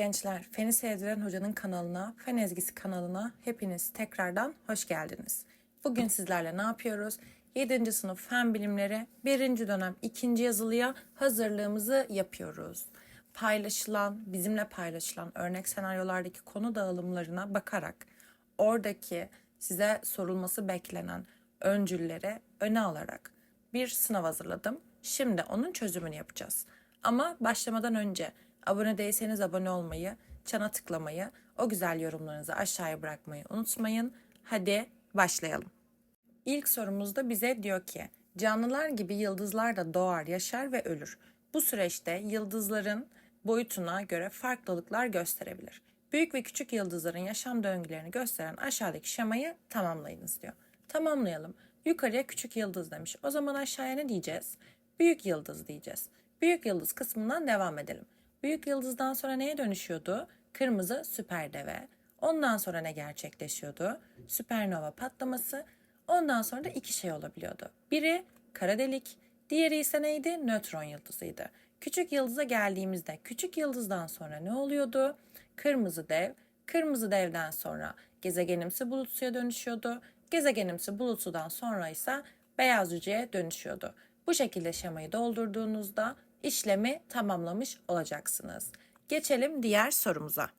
Gençler, Feni Sevdiren Hoca'nın kanalına, Fen Ezgisi kanalına hepiniz tekrardan hoş geldiniz. Bugün sizlerle ne yapıyoruz? 7. sınıf Fen Bilimleri 1. dönem 2. yazılıya hazırlığımızı yapıyoruz. Paylaşılan, bizimle paylaşılan örnek senaryolardaki konu dağılımlarına bakarak oradaki size sorulması beklenen öncülleri öne alarak bir sınav hazırladım. Şimdi onun çözümünü yapacağız. Ama başlamadan önce abone değilseniz abone olmayı, çana tıklamayı, o güzel yorumlarınızı aşağıya bırakmayı unutmayın. Hadi başlayalım. İlk sorumuzda bize diyor ki canlılar gibi yıldızlar da doğar, yaşar ve ölür. Bu süreçte yıldızların boyutuna göre farklılıklar gösterebilir. Büyük ve küçük yıldızların yaşam döngülerini gösteren aşağıdaki şemayı tamamlayınız diyor. Tamamlayalım. Yukarıya küçük yıldız demiş. O zaman aşağıya ne diyeceğiz? Büyük yıldız diyeceğiz. Büyük yıldız kısmından devam edelim. Büyük yıldızdan sonra neye dönüşüyordu? Kırmızı süperdeve. Ondan sonra ne gerçekleşiyordu? Süpernova patlaması. Ondan sonra da iki şey olabiliyordu. Biri kara delik, diğeri ise neydi? Nötron yıldızıydı. Küçük yıldıza geldiğimizde küçük yıldızdan sonra ne oluyordu? Kırmızı dev, kırmızı devden sonra gezegenimsi bulutsuya dönüşüyordu. Gezegenimsi bulutsudan sonra ise beyaz cüceye dönüşüyordu. Bu şekilde şemayı doldurduğunuzda işlemi tamamlamış olacaksınız. Geçelim diğer sorumuza.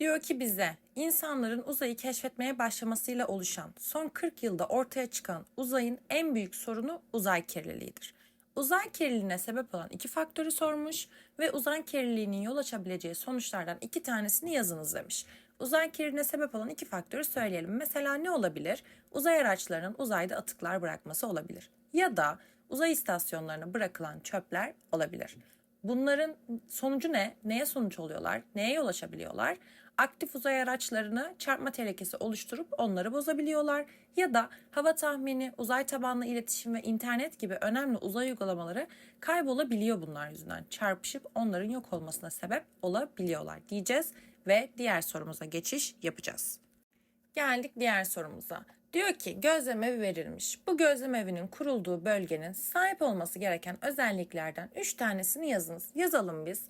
Diyor ki bize insanların uzayı keşfetmeye başlamasıyla oluşan son 40 yılda ortaya çıkan uzayın en büyük sorunu uzay kirliliğidir. Uzay kirliliğine sebep olan iki faktörü sormuş ve uzay kirliliğinin yol açabileceği sonuçlardan iki tanesini yazınız demiş. Uzay kirliliğine sebep olan iki faktörü söyleyelim. Mesela ne olabilir? Uzay araçlarının uzayda atıklar bırakması olabilir. Ya da uzay istasyonlarına bırakılan çöpler olabilir. Bunların sonucu ne? Neye sonuç oluyorlar? Neye yol açabiliyorlar? Aktif uzay araçlarını çarpma tehlikesi oluşturup onları bozabiliyorlar. Ya da hava tahmini, uzay tabanlı iletişim ve internet gibi önemli uzay uygulamaları kaybolabiliyor bunlar yüzünden. Çarpışıp onların yok olmasına sebep olabiliyorlar diyeceğiz ve diğer sorumuza geçiş yapacağız. Geldik diğer sorumuza. Diyor ki gözlem evi verilmiş. Bu gözlem evinin kurulduğu bölgenin sahip olması gereken özelliklerden 3 tanesini yazınız. Yazalım biz.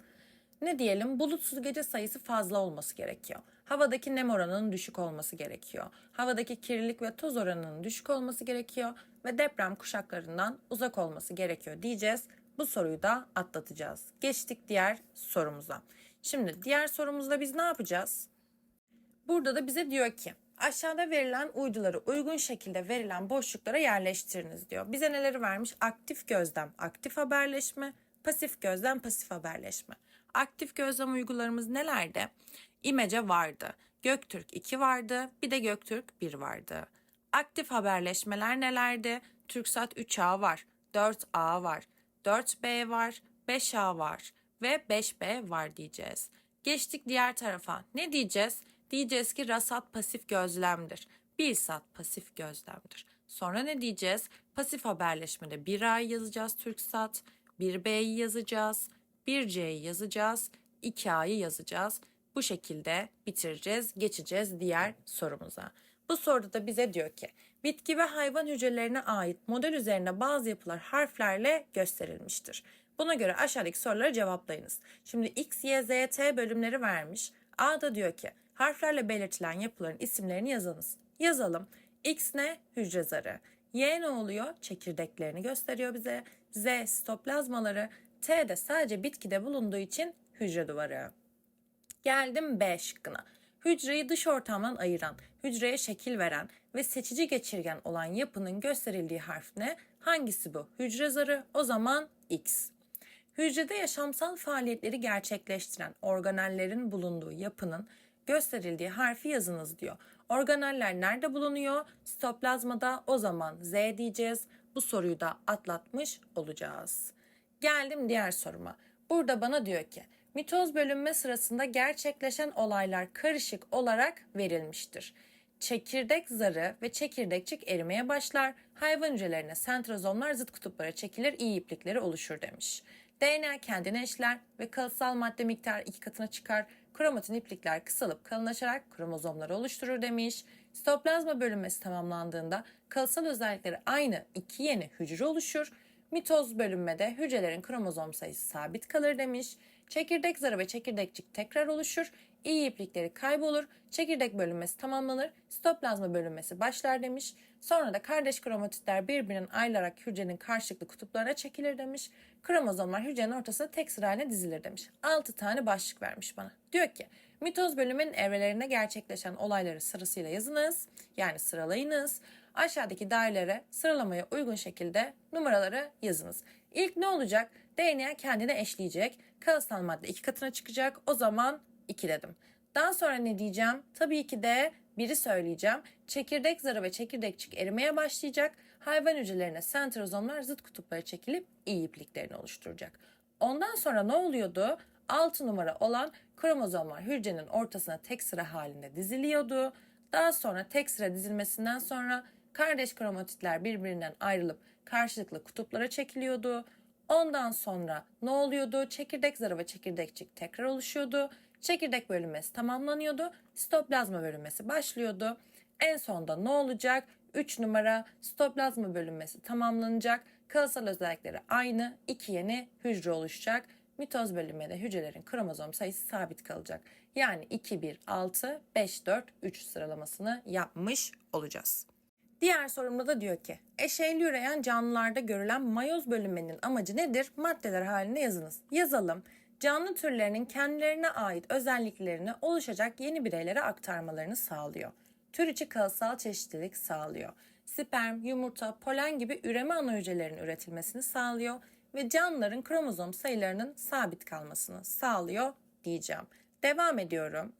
Ne diyelim? Bulutsuz gece sayısı fazla olması gerekiyor. Havadaki nem oranının düşük olması gerekiyor. Havadaki kirlilik ve toz oranının düşük olması gerekiyor ve deprem kuşaklarından uzak olması gerekiyor diyeceğiz. Bu soruyu da atlatacağız. Geçtik diğer sorumuza. Şimdi diğer sorumuzda biz ne yapacağız? Burada da bize diyor ki aşağıda verilen uyduları uygun şekilde verilen boşluklara yerleştiriniz diyor. Bize neleri vermiş? Aktif gözlem, aktif haberleşme, pasif gözlem, pasif haberleşme. Aktif gözlem uygularımız nelerde? İmece vardı. Göktürk 2 vardı. Bir de Göktürk 1 vardı. Aktif haberleşmeler nelerdi? TürkSat 3A var. 4A var. 4B var. 5A var. Ve 5B var diyeceğiz. Geçtik diğer tarafa. Ne diyeceğiz? Diyeceğiz ki rasat pasif gözlemdir. Bilsat pasif gözlemdir. Sonra ne diyeceğiz? Pasif haberleşmede 1A'yı yazacağız TürkSat, 1B'yi yazacağız, 1C'yi yazacağız, 2A'yı yazacağız. Bu şekilde bitireceğiz, geçeceğiz diğer sorumuza. Bu soruda da bize diyor ki bitki ve hayvan hücrelerine ait model üzerine bazı yapılar harflerle gösterilmiştir. Buna göre aşağıdaki soruları cevaplayınız. Şimdi X, Y, Z, T bölümleri vermiş. A da diyor ki harflerle belirtilen yapıların isimlerini yazınız. Yazalım. X ne? Hücre zarı. Y ne oluyor? Çekirdeklerini gösteriyor bize. Z stoplazmaları. T de sadece bitkide bulunduğu için hücre duvarı. Geldim B şıkkına. Hücreyi dış ortamdan ayıran, hücreye şekil veren ve seçici geçirgen olan yapının gösterildiği harf ne? Hangisi bu? Hücre zarı o zaman X. Hücrede yaşamsal faaliyetleri gerçekleştiren organellerin bulunduğu yapının gösterildiği harfi yazınız diyor. Organeller nerede bulunuyor? Sitoplazmada o zaman Z diyeceğiz. Bu soruyu da atlatmış olacağız. Geldim diğer soruma. Burada bana diyor ki mitoz bölünme sırasında gerçekleşen olaylar karışık olarak verilmiştir. Çekirdek zarı ve çekirdekçik erimeye başlar. Hayvan hücrelerine sentrozomlar zıt kutuplara çekilir, iyi iplikleri oluşur demiş. DNA kendine eşler ve kalıtsal madde miktarı iki katına çıkar. Kromatin iplikler kısalıp kalınlaşarak kromozomları oluşturur demiş. Sitoplazma bölünmesi tamamlandığında kalıtsal özellikleri aynı iki yeni hücre oluşur. Mitoz bölünmede hücrelerin kromozom sayısı sabit kalır demiş. Çekirdek zarı ve çekirdekçik tekrar oluşur. İyi iplikleri kaybolur. Çekirdek bölünmesi tamamlanır. Sitoplazma bölünmesi başlar demiş. Sonra da kardeş kromatitler birbirinden ayrılarak hücrenin karşılıklı kutuplarına çekilir demiş. Kromozomlar hücrenin ortasında tek sıra haline dizilir demiş. 6 tane başlık vermiş bana. Diyor ki mitoz bölümünün evrelerinde gerçekleşen olayları sırasıyla yazınız. Yani sıralayınız. Aşağıdaki dairelere sıralamaya uygun şekilde numaraları yazınız. İlk ne olacak? DNA kendine eşleyecek. Kalıtsal madde iki katına çıkacak. O zaman 2 dedim. Daha sonra ne diyeceğim? Tabii ki de biri söyleyeceğim. Çekirdek zarı ve çekirdekçik erimeye başlayacak. Hayvan hücrelerine sentrozomlar zıt kutupları çekilip iyi ipliklerini oluşturacak. Ondan sonra ne oluyordu? 6 numara olan kromozomlar hücrenin ortasına tek sıra halinde diziliyordu. Daha sonra tek sıra dizilmesinden sonra kardeş kromatitler birbirinden ayrılıp karşılıklı kutuplara çekiliyordu. Ondan sonra ne oluyordu? Çekirdek zarı ve çekirdekçik tekrar oluşuyordu. Çekirdek bölünmesi tamamlanıyordu. Sitoplazma bölünmesi başlıyordu. En sonda ne olacak? 3 numara sitoplazma bölünmesi tamamlanacak. Kalıtsal özellikleri aynı. 2 yeni hücre oluşacak. Mitoz bölünmede hücrelerin kromozom sayısı sabit kalacak. Yani 2, 1, 6, 5, 4, 3 sıralamasını yapmış olacağız. Diğer sorumda da diyor ki eşeyli üreyen canlılarda görülen mayoz bölünmenin amacı nedir? Maddeler halinde yazınız. Yazalım. Canlı türlerinin kendilerine ait özelliklerini oluşacak yeni bireylere aktarmalarını sağlıyor. Tür içi kalıtsal çeşitlilik sağlıyor. Sperm, yumurta, polen gibi üreme ana hücrelerinin üretilmesini sağlıyor ve canlıların kromozom sayılarının sabit kalmasını sağlıyor diyeceğim. Devam ediyorum.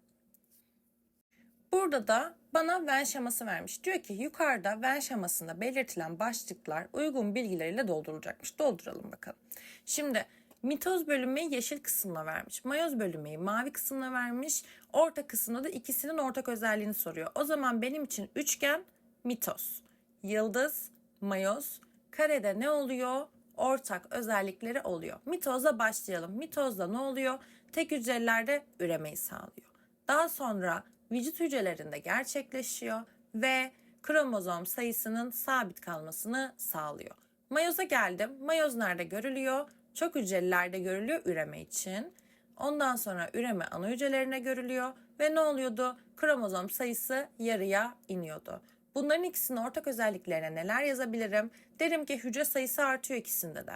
Burada da bana Venn şeması vermiş. Diyor ki yukarıda Venn şemasında belirtilen başlıklar uygun bilgileriyle doldurulacakmış. Dolduralım bakalım. Şimdi mitoz bölünmeyi yeşil kısımla vermiş. Mayoz bölünmeyi mavi kısımla vermiş. Orta kısımda da ikisinin ortak özelliğini soruyor. O zaman benim için üçgen mitoz, yıldız, mayoz, karede ne oluyor? Ortak özellikleri oluyor. Mitozla başlayalım. Mitozda ne oluyor? Tek hücrelerde üremeyi sağlıyor. Daha sonra vücut hücrelerinde gerçekleşiyor ve kromozom sayısının sabit kalmasını sağlıyor. Mayoza geldim. Mayoz nerede görülüyor? Çok hücrelerde görülüyor üreme için. Ondan sonra üreme ana hücrelerine görülüyor ve ne oluyordu? Kromozom sayısı yarıya iniyordu. Bunların ikisinin ortak özelliklerine neler yazabilirim? Derim ki hücre sayısı artıyor ikisinde de.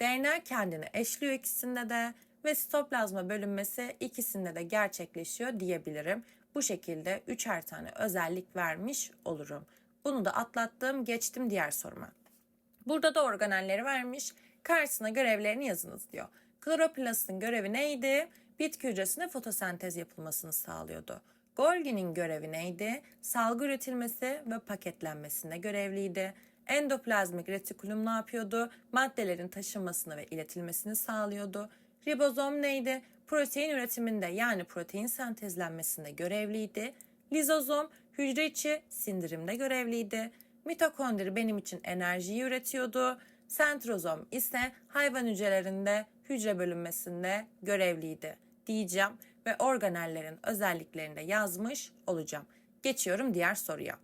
DNA kendini eşliyor ikisinde de ve sitoplazma bölünmesi ikisinde de gerçekleşiyor diyebilirim. Bu şekilde üçer tane özellik vermiş olurum. Bunu da atlattım, geçtim diğer soruma. Burada da organelleri vermiş. Karşısına görevlerini yazınız diyor. Kloroplastin görevi neydi? Bitki hücresinde fotosentez yapılmasını sağlıyordu. Golgi'nin görevi neydi? Salgı üretilmesi ve paketlenmesinde görevliydi. Endoplazmik retikulum ne yapıyordu? Maddelerin taşınmasını ve iletilmesini sağlıyordu. Ribozom neydi? Protein üretiminde yani protein sentezlenmesinde görevliydi. Lizozom hücre içi sindirimde görevliydi. Mitokondri benim için enerjiyi üretiyordu. Sentrozom ise hayvan hücrelerinde hücre bölünmesinde görevliydi diyeceğim ve organellerin özelliklerini de yazmış olacağım. Geçiyorum diğer soruya.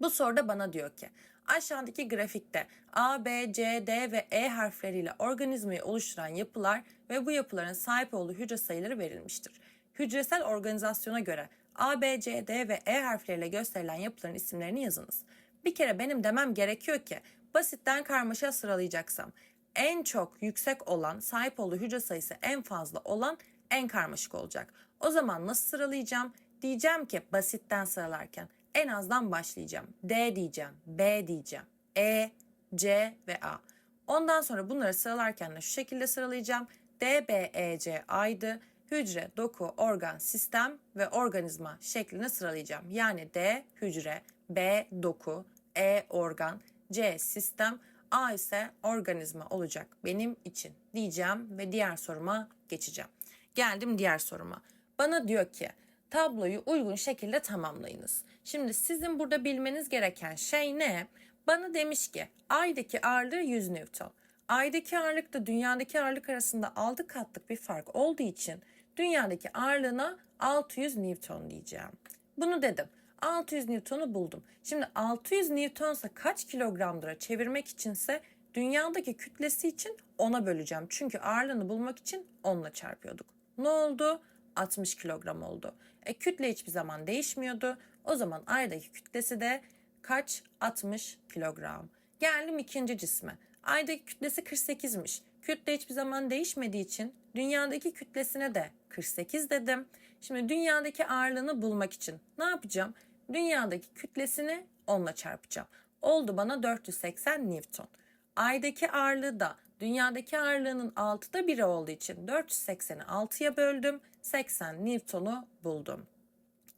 Bu soruda bana diyor ki aşağıdaki grafikte A, B, C, D ve E harfleriyle organizmayı oluşturan yapılar ve bu yapıların sahip olduğu hücre sayıları verilmiştir. Hücresel organizasyona göre A, B, C, D ve E harfleriyle gösterilen yapıların isimlerini yazınız. Bir kere benim demem gerekiyor ki basitten karmaşa sıralayacaksam en çok yüksek olan sahip olduğu hücre sayısı en fazla olan en karmaşık olacak. O zaman nasıl sıralayacağım? Diyeceğim ki basitten sıralarken en azdan başlayacağım. D diyeceğim, B diyeceğim, E, C ve A. Ondan sonra bunları sıralarken de şu şekilde sıralayacağım. D, B, E, C, A'ydı. Hücre, doku, organ, sistem ve organizma şeklinde sıralayacağım. Yani D hücre, B doku, E organ, C sistem, A ise organizma olacak benim için diyeceğim ve diğer soruma geçeceğim. Geldim diğer soruma. Bana diyor ki tabloyu uygun şekilde tamamlayınız. Şimdi sizin burada bilmeniz gereken şey ne? Bana demiş ki aydaki ağırlığı 100 Newton. Aydaki ağırlıkla dünyadaki ağırlık arasında 6 katlık bir fark olduğu için dünyadaki ağırlığına 600 Newton diyeceğim. Bunu dedim. 600 Newton'u buldum. Şimdi 600 Newtonsa kaç kilogramdıra çevirmek içinse dünyadaki kütlesi için 10'a böleceğim. Çünkü ağırlığını bulmak için 10'la çarpıyorduk. Ne oldu? 60 kilogram oldu. E kütle hiçbir zaman değişmiyordu. O zaman aydaki kütlesi de kaç? 60 kilogram. Geldim ikinci cisme. Aydaki kütlesi 48'miş. Kütle hiçbir zaman değişmediği için dünyadaki kütlesine de 48 dedim. Şimdi dünyadaki ağırlığını bulmak için ne yapacağım? Dünyadaki kütlesini 10'la çarpacağım. Oldu bana 480 Newton. Aydaki ağırlığı da dünyadaki ağırlığının 6'da biri olduğu için 480'i 6'ya böldüm. 80 Newton'u buldum.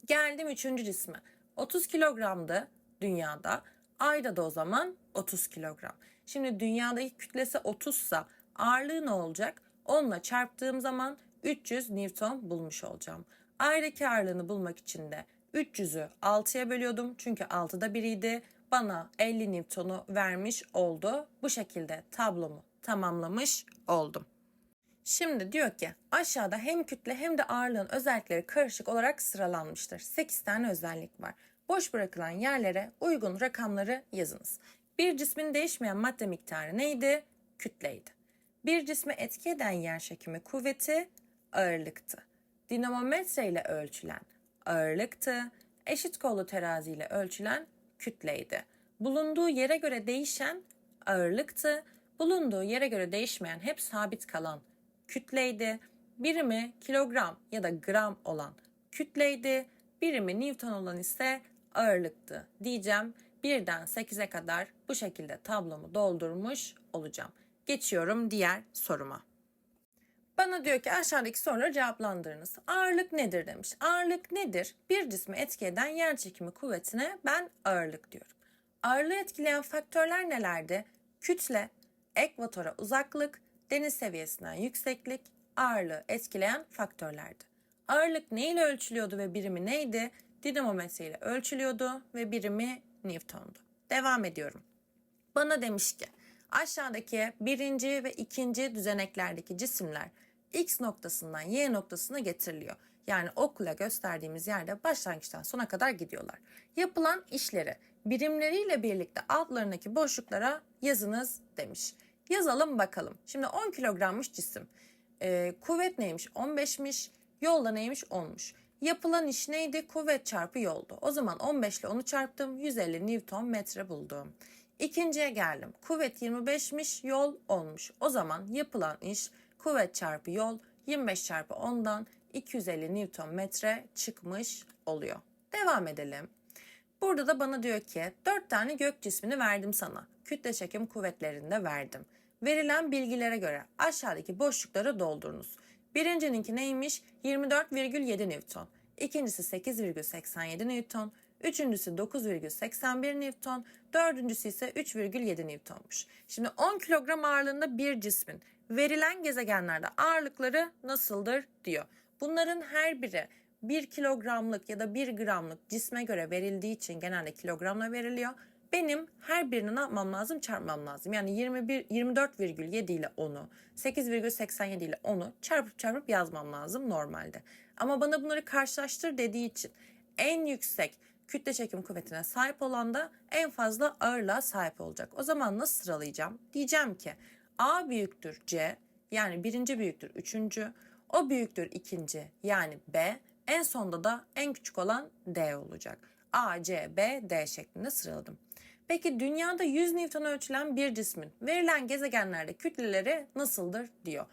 Geldim üçüncü cisme. 30 kilogramdı dünyada. Ayda da o zaman 30 kilogram. Şimdi dünyadaki kütlesi 30 sa ağırlığı ne olacak? Onunla çarptığım zaman 300 Newton bulmuş olacağım. Aydaki ağırlığını bulmak için de 300'ü 6'ya bölüyordum. Çünkü 6'da biriydi. Bana 50 Newton'u vermiş oldu. Bu şekilde tablomu tamamlamış oldum. Şimdi diyor ki aşağıda hem kütle hem de ağırlığın özellikleri karışık olarak sıralanmıştır. 8 tane özellik var. Boş bırakılan yerlere uygun rakamları yazınız. Bir cismin değişmeyen madde miktarı neydi? Kütleydi. Bir cisme etki eden yer çekimi kuvveti ağırlıktı. Dinamometre ile ölçülen ağırlıktı. Eşit kollu terazi ile ölçülen kütleydi. Bulunduğu yere göre değişen ağırlıktı. Bulunduğu yere göre değişmeyen hep sabit kalan kütleydi. Birimi kilogram ya da gram olan kütleydi. Birimi Newton olan ise ağırlıktı diyeceğim. Birden 8'e kadar bu şekilde tablomu doldurmuş olacağım. Geçiyorum diğer soruma. Bana diyor ki aşağıdaki soruları cevaplandırınız. Ağırlık nedir demiş. Ağırlık nedir? Bir cismi etki eden yer çekimi kuvvetine ben ağırlık diyorum. Ağırlığı etkileyen faktörler nelerdi? Kütle, ekvatora uzaklık, deniz seviyesinden yükseklik, ağırlığı etkileyen faktörlerdi. Ağırlık ne ile ölçülüyordu ve birimi neydi? Dinamometre ile ölçülüyordu ve birimi Newton'du. Devam ediyorum. Bana demiş ki aşağıdaki birinci ve ikinci düzeneklerdeki cisimler X noktasından Y noktasına getiriliyor. Yani okula gösterdiğimiz yerde başlangıçtan sona kadar gidiyorlar. Yapılan işleri birimleriyle birlikte altlarındaki boşluklara yazınız demiş. Yazalım bakalım. Şimdi 10 kilogrammış cisim. Ee, kuvvet neymiş? 15'miş. Yolda neymiş? 10'muş. Yapılan iş neydi? Kuvvet çarpı yoldu. O zaman 15 ile 10'u çarptım. 150 Newton metre buldum. İkinciye geldim. Kuvvet 25'miş, yol 10'muş. O zaman yapılan iş kuvvet çarpı yol 25 çarpı 10'dan 250 Newton metre çıkmış oluyor. Devam edelim. Burada da bana diyor ki 4 tane gök cismini verdim sana. Kütle çekim kuvvetlerini de verdim. Verilen bilgilere göre aşağıdaki boşlukları doldurunuz. Birincininki neymiş? 24,7 Newton. İkincisi 8,87 Newton. Üçüncüsü 9,81 Newton. Dördüncüsü ise 3,7 Newtonmuş. Şimdi 10 kilogram ağırlığında bir cismin verilen gezegenlerde ağırlıkları nasıldır diyor. Bunların her biri 1 kilogramlık ya da 1 gramlık cisme göre verildiği için genelde kilogramla veriliyor. Benim her birini ne yapmam lazım? Çarpmam lazım. Yani 21 24,7 ile 10'u, 8,87 ile 10'u çarpıp çarpıp yazmam lazım normalde. Ama bana bunları karşılaştır dediği için en yüksek kütle çekim kuvvetine sahip olan da en fazla ağırlığa sahip olacak. O zaman nasıl sıralayacağım? Diyeceğim ki A büyüktür C yani birinci büyüktür üçüncü, o büyüktür ikinci yani B, en sonda da en küçük olan D olacak. A, C, B, D şeklinde sıraladım. Peki dünyada 100 Newton ölçülen bir cismin verilen gezegenlerde kütleleri nasıldır diyor.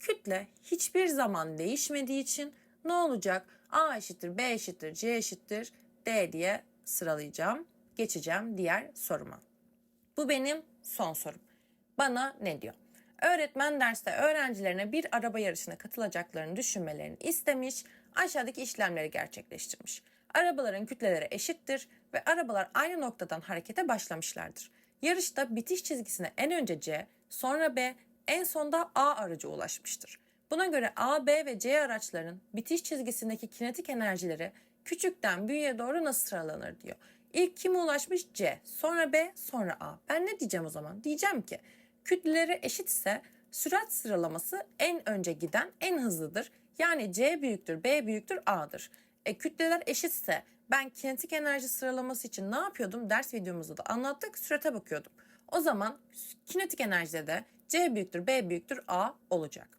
Kütle hiçbir zaman değişmediği için ne olacak? A eşittir, B eşittir, C eşittir, D diye sıralayacağım. Geçeceğim diğer soruma. Bu benim son sorum. Bana ne diyor? Öğretmen derste öğrencilerine bir araba yarışına katılacaklarını düşünmelerini istemiş, aşağıdaki işlemleri gerçekleştirmiş. Arabaların kütleleri eşittir ve arabalar aynı noktadan harekete başlamışlardır. Yarışta bitiş çizgisine en önce C, sonra B, en sonda A aracı ulaşmıştır. Buna göre A, B ve C araçların bitiş çizgisindeki kinetik enerjileri küçükten büyüğe doğru nasıl sıralanır diyor. İlk kime ulaşmış? C, sonra B, sonra A. Ben ne diyeceğim o zaman? Diyeceğim ki kütleleri eşitse sürat sıralaması en önce giden en hızlıdır. Yani C büyüktür, B büyüktür, A'dır. E, kütleler eşitse ben kinetik enerji sıralaması için ne yapıyordum? Ders videomuzda da anlattık. Sürate bakıyordum. O zaman kinetik enerjide de C büyüktür B büyüktür A olacak.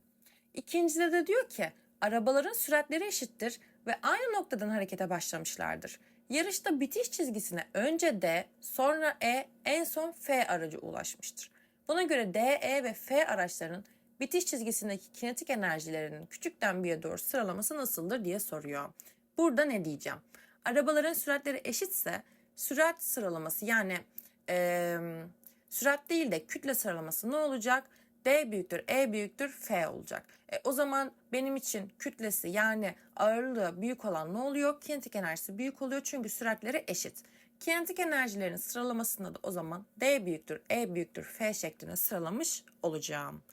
İkincide de diyor ki arabaların süratleri eşittir ve aynı noktadan harekete başlamışlardır. Yarışta bitiş çizgisine önce D, sonra E, en son F aracı ulaşmıştır. Buna göre D, E ve F araçlarının bitiş çizgisindeki kinetik enerjilerinin küçükten büyüğe doğru sıralaması nasıldır diye soruyor. Burada ne diyeceğim? Arabaların süratleri eşitse sürat sıralaması yani eee, sürat değil de kütle sıralaması ne olacak? D büyüktür, E büyüktür, F olacak. E, o zaman benim için kütlesi yani ağırlığı büyük olan ne oluyor? Kinetik enerjisi büyük oluyor çünkü süratleri eşit. Kinetik enerjilerin sıralamasında da o zaman D büyüktür, E büyüktür, F şeklinde sıralamış olacağım.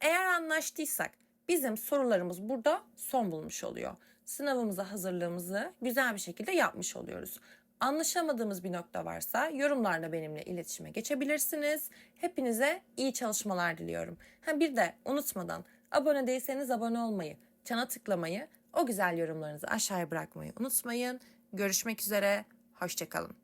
Eğer anlaştıysak bizim sorularımız burada son bulmuş oluyor. Sınavımıza hazırlığımızı güzel bir şekilde yapmış oluyoruz. Anlaşamadığımız bir nokta varsa yorumlarda benimle iletişime geçebilirsiniz. Hepinize iyi çalışmalar diliyorum. Ha bir de unutmadan abone değilseniz abone olmayı, çana tıklamayı, o güzel yorumlarınızı aşağıya bırakmayı unutmayın. Görüşmek üzere, hoşçakalın.